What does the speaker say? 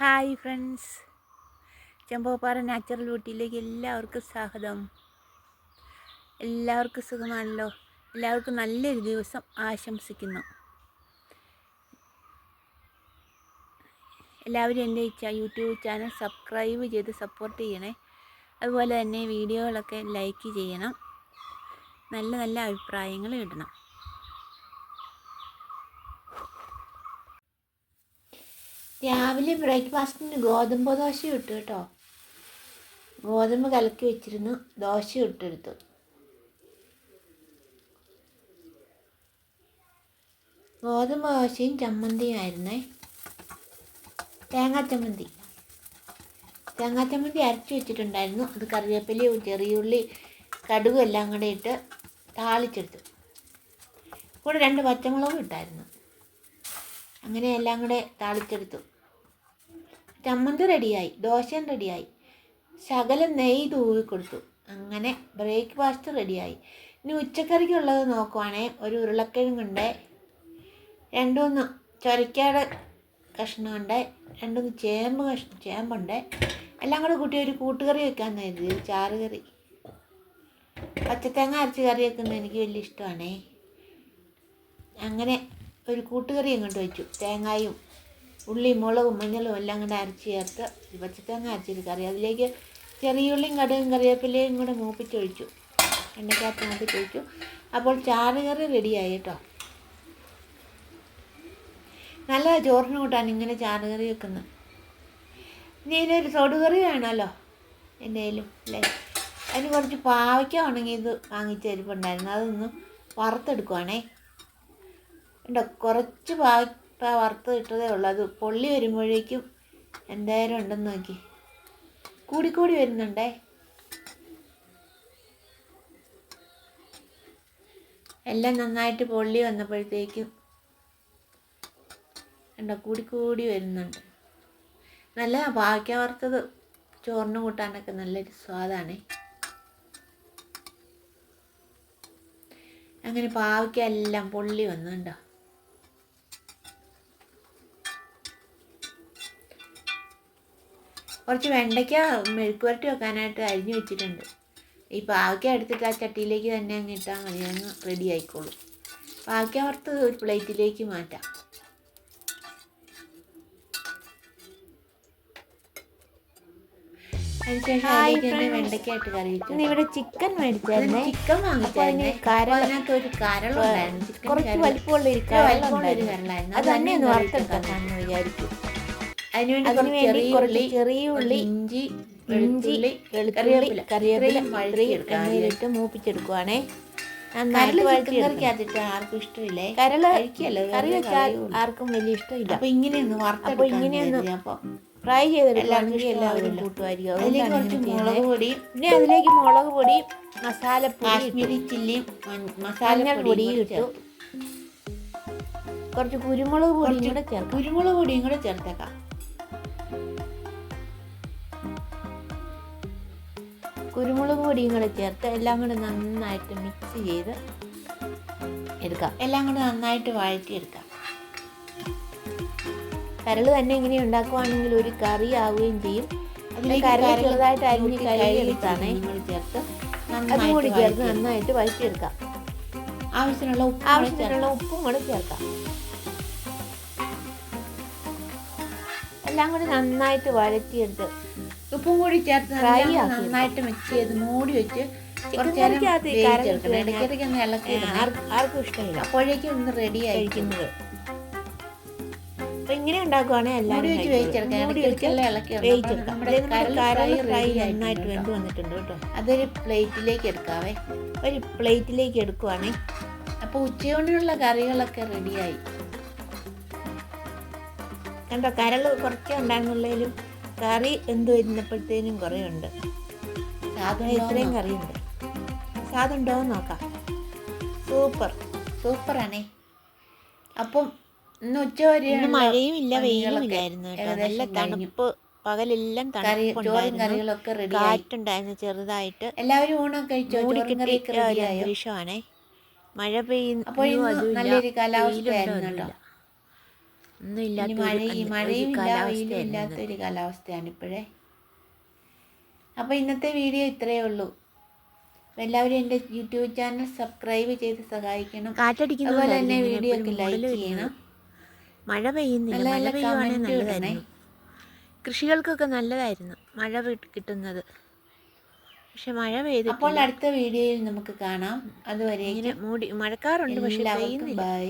Hi friends. Chempoppara natural ബ്യൂട്ടിയിലേക്ക് എല്ലാവർക്കും സ്വാഗതം. എല്ലാവർക്കും സുഖമാണല്ലോ? എല്ലാവർക്കും നല്ലൊരു ദിവസം ആശംസിക്കുന്നു. എല്ലാവരും എന്റെ യൂട്യൂബ് ചാനൽ സബ്സ്ക്രൈബ് ചെയ്ത് സപ്പോർട്ട് ചെയ്യണേ. അതുപോലെ തന്നെ വീഡിയോകളൊക്കെ ലൈക്ക് ചെയ്യണം. നല്ല നല്ല അഭിപ്രായങ്ങൾ ഇടണം. രാവിലെ ബ്രേക്ക്ഫാസ്റ്റിന് ഗോതമ്പ് ദോശ ഇട്ടു കേട്ടോ. ഗോതമ്പ് കലക്കി വെച്ചിരുന്നു. ദോശ ഇട്ടെടുത്തു. ഗോതമ്പ് ദോശയും ചമ്മന്തിയും ആയിരുന്നേ. തേങ്ങാ ചമ്മന്തി. തേങ്ങാ ചമ്മന്തി അരച്ച് വെച്ചിട്ടുണ്ടായിരുന്നു. അത് കറിവേപ്പിലയും ചെറിയുള്ളി കടുകും എല്ലാം കൂടെ ഇട്ട് താളിച്ചെടുത്തു. കൂടെ രണ്ട് പച്ചമുളകും ഇട്ടായിരുന്നു. അങ്ങനെ എല്ലാം കൂടെ താളിച്ചെടുത്തു. ചമ്മന്തി റെഡിയായി ദോശയും റെഡിയായി. ശകലം നെയ്യ് തൂവി കൊടുത്തു. അങ്ങനെ ബ്രേക്ക്ഫാസ്റ്റ് റെഡിയായി. ഇനി ഉച്ചക്കറിക്കുള്ളത് നോക്കുവാണേ ഒരു ഉരുളക്കിഴങ്ങുണ്ട് രണ്ടുമൂന്ന് ചൊരക്കയുടെ കഷ്ണമുണ്ട് രണ്ടുമൂന്ന് ചേമ്പ് കഷ്ണം ചേമ്പുണ്ട്. എല്ലാം കൂടെ കൂട്ടി ഒരു കൂട്ടുകറി വെക്കാൻ കരുതി ഒരു ചാറ് കറി പച്ചത്തേങ്ങ അരച്ച് കറി വെക്കുന്നത് എനിക്ക് വലിയ ഇഷ്ടമാണേ. അങ്ങനെ ഒരു കൂട്ടുകറി അങ്ങോട്ട് വെച്ചു തേങ്ങായും ഉള്ളിയും മുളകും മഞ്ഞളും എല്ലാം കൂടെ അരച്ച് ചേർത്ത് ഒരു പച്ചത്തേങ്ങ അരച്ചൊരു കറി. അതിലേക്ക് ചെറിയ ഉള്ളിയും കടുകും കറിവേപ്പിലയും കൂടെ മൂപ്പിച്ചൊഴിച്ചു എണ്ണയ്ക്കകത്ത് മൂപ്പിച്ചൊഴിച്ചു അപ്പോൾ ചാറ് കറി റെഡിയായി കേട്ടോ. നല്ല ചോറിന് കൂട്ടാൻ ഇങ്ങനെ ചാറ് കറി വെക്കുന്നത് ഇനി ഇതിനൊരു തൊടുകറി വേണമല്ലോ എന്തേലും അല്ലേ? അതിന് കുറച്ച് പാവയ്ക്ക ഉണങ്ങിയത് വാങ്ങിച്ച് ഇരിപ്പുണ്ടായിരുന്നു അതൊന്ന് വറുത്തെടുക്കുവാണേ. ഉണ്ടോ കുറച്ച് പാവ വറുത്ത് ഇട്ടതേ ഉള്ളൂ. അത് പൊള്ളി വരുമ്പോഴേക്കും എന്തായാലും ഉണ്ടെന്ന് നോക്കി. കൂടിക്കൂടി വരുന്നുണ്ടേ? എല്ലാം നന്നായിട്ട് പൊള്ളി വന്നപ്പോഴത്തേക്കും ഉണ്ടോ കൂടിക്കൂടി വരുന്നുണ്ട്. നല്ല ബാക്കി വറുത്തത് ചോറിന് കൂട്ടാനൊക്കെ നല്ലൊരു സ്വാദാണേ. അങ്ങനെ പാവയ്ക്ക എല്ലാം പൊള്ളി വന്നുണ്ടോ കുറച്ച് വെണ്ടയ്ക്ക മെഴുക്ക് പുരട്ടി വെക്കാനായിട്ട് അരിഞ്ഞു വെച്ചിട്ടുണ്ട്. ഈ പാവയ്ക്ക എടുത്തിട്ട് ആ ചട്ടിയിലേക്ക് തന്നെ അങ്ങ് ഇട്ടാൽ മതി. അങ്ങ് റെഡി ആയിക്കോളും. പാവയ്ക്ക വറുത്ത് ഒരു പ്ലേറ്റിലേക്ക് മാറ്റാം. ഇവിടെ ചിക്കൻ മേടിച്ചായിരുന്നേ. ചിക്കൻ വാങ്ങിച്ചായിരുന്നേ. അതിനകത്ത് ഒരു കരളുണ്ടായിരുന്നു. കുറച്ച്. വലിപ്പമുള്ള ഒരു കരളുണ്ടായിരുന്നു. അത് തന്നെ ഒന്ന് വറുത്തെടുക്കാമെന്ന് വിചാരിച്ചു. അതിനുവേണ്ടി അതിന് കുറച്ച് ചെറിയ ഉള്ളി ഇഞ്ചി ഇഞ്ചി വെളുത്തുള്ളി കറിവേപ്പില. വഴറ്റിയെടുക്കാം മൂപ്പിച്ചെടുക്കുവാണേ. നന്നായിട്ട് ചിക്കൻ ആർക്കും ഇഷ്ടമില്ലേ? കരൾ കറി വെച്ചാൽ ആർക്കും വലിയ ഇഷ്ടമില്ല. അപ്പൊ ഇങ്ങനെയൊന്ന് വറുത്തെടുക്കാൻ ഇങ്ങനെയൊന്ന് ഫ്രൈ ചെയ്തെടുക്കുകയാണെങ്കിൽ എല്ലാവരും. കൂട്ടുമായിരിക്കും. അതിലേക്ക് കുറച്ച് മുളക് പൊടി പിന്നെ അതിലേക്ക് മുളക് പൊടി മസാലപ്പൊടി കാശ്മീരി ചില്ലി മസാല പൊടി ഇട്ടു. കുറച്ച് കുരുമുളക് പൊടിയും കൂടെ ചേർക്കാം. കുരുമുളക് പൊടിയും കൂടെ ചേർത്തേക്കാം. പൊടിയും കൂടെ ചേർത്ത് എല്ലാം കൂടെ നന്നായിട്ട് മിക്സ് ചെയ്ത് എടുക്കാം. എല്ലാം കൂടെ നന്നായിട്ട് വഴറ്റിയെടുക്കാം. കരൾ തന്നെ ഇങ്ങനെ ഉണ്ടാക്കുവാണെങ്കിൽ ഒരു കറി ആവുകയും ചെയ്യും. അതിന് കരൾ ചെറുതായിട്ട് അരിഞ്ഞ് കൂട്ടി കഴുകി കഴുകി എടുത്താണേ ചില്ലിയും കൂടി ചേർത്ത് അതും കൂടി ചേർത്ത്. നന്നായിട്ട് വഴറ്റിയെടുക്കാം. ആവശ്യത്തിനുള്ള ഉപ്പ് ആവശ്യത്തിനുള്ള ഉപ്പും കൂടെ ചേർക്കാം. എല്ലാം കൂടി നന്നായിട്ട് വഴറ്റിയെടുത്ത് ഉപ്പും കൂടി ചേർത്ത് നന്നായിട്ട് മിക്സ് ചെയ്ത് മൂടി വെച്ച് കുറച്ച് നേരം കറിക്കകത്ത് ഈ വേവിച്ചെടുക്കണം ഇടയ്ക്കിടയ്ക്ക് ഒന്ന് ഇളക്കി ആർക്കും ഇഷ്ടമില്ല. അപ്പോഴേക്കും ഒന്ന് റെഡി ആയിരിക്കുന്നത് അപ്പൊ ഇങ്ങനെ ഉണ്ടാക്കുവാണെങ്കിൽ എല്ലാവരും നന്നായിട്ട് വെന്ത് കേട്ടോ. വന്നിട്ടുണ്ട് കേട്ടോ. അതൊരു പ്ലേറ്റിലേക്ക് എടുക്കാവേ. ഒരു പ്ലേറ്റിലേക്ക് എടുക്കുവാണേ. അപ്പോൾ ഉച്ചയൂണിനുള്ള കറികളൊക്കെ റെഡിയായി കണ്ടോ? കരൾ കുറച്ചേ ഉണ്ടായിരുന്നുള്ളതിലും കറി എന്ത് വരുന്നപ്പോഴത്തേനും കുറേ ഉണ്ട് സാധനം ഇത്രയും കറിയുണ്ട്. എന്ന് നോക്കാം. സൂപ്പർ. സൂപ്പറാണേ. അപ്പം ഇന്ന് ഉച്ച വരെ മഴയും ഇല്ല വെയിലും ഇല്ലായിരുന്നു നല്ല തണുപ്പ് പകലെല്ലാം കറികളൊക്കെ കാറ്റുണ്ടായിരുന്നു ചെറുതായിട്ട്. എല്ലാവരും ഊണൊക്കെ കഴിച്ചോ? അന്തരീക്ഷമാണേ. മഴ പെയ്യുന്നു നല്ലൊരു കാലാവസ്ഥയായിരുന്നു കേട്ടോ. ഒന്നും മഴയും ഇല്ല വെയിലും കാലാവസ്ഥയാണ് ഇപ്പോഴേ. അപ്പോൾ ഇന്നത്തെ വീഡിയോ ഇത്രയേ ഉള്ളൂ. അപ്പോൾ എല്ലാവരും എന്റെ യൂട്യൂബ് ചാനൽ സബ്സ്ക്രൈബ് ചെയ്ത് സഹായിക്കണം. അതുപോലെ തന്നെ വീഡിയോ ഒക്കെ ലൈക്ക് ചെയ്യണം. മഴ പെയ്യുന്നില്ല. മഴ പെയ്യുവാണെങ്കിൽ. നല്ലതായിരുന്നു. കൃഷികൾക്കൊക്കെ നല്ലതായിരുന്നു. മഴ കിട്ടുന്നത്. പക്ഷെ മഴ അപ്പോൾ പെയ്തിട്ടില്ല അടുത്ത വീഡിയോയിൽ നമുക്ക് കാണാം. അതുവരെ മൂടി മഴക്കാറുണ്ട് പക്ഷെ പെയ്യുന്നില്ല. ബൈ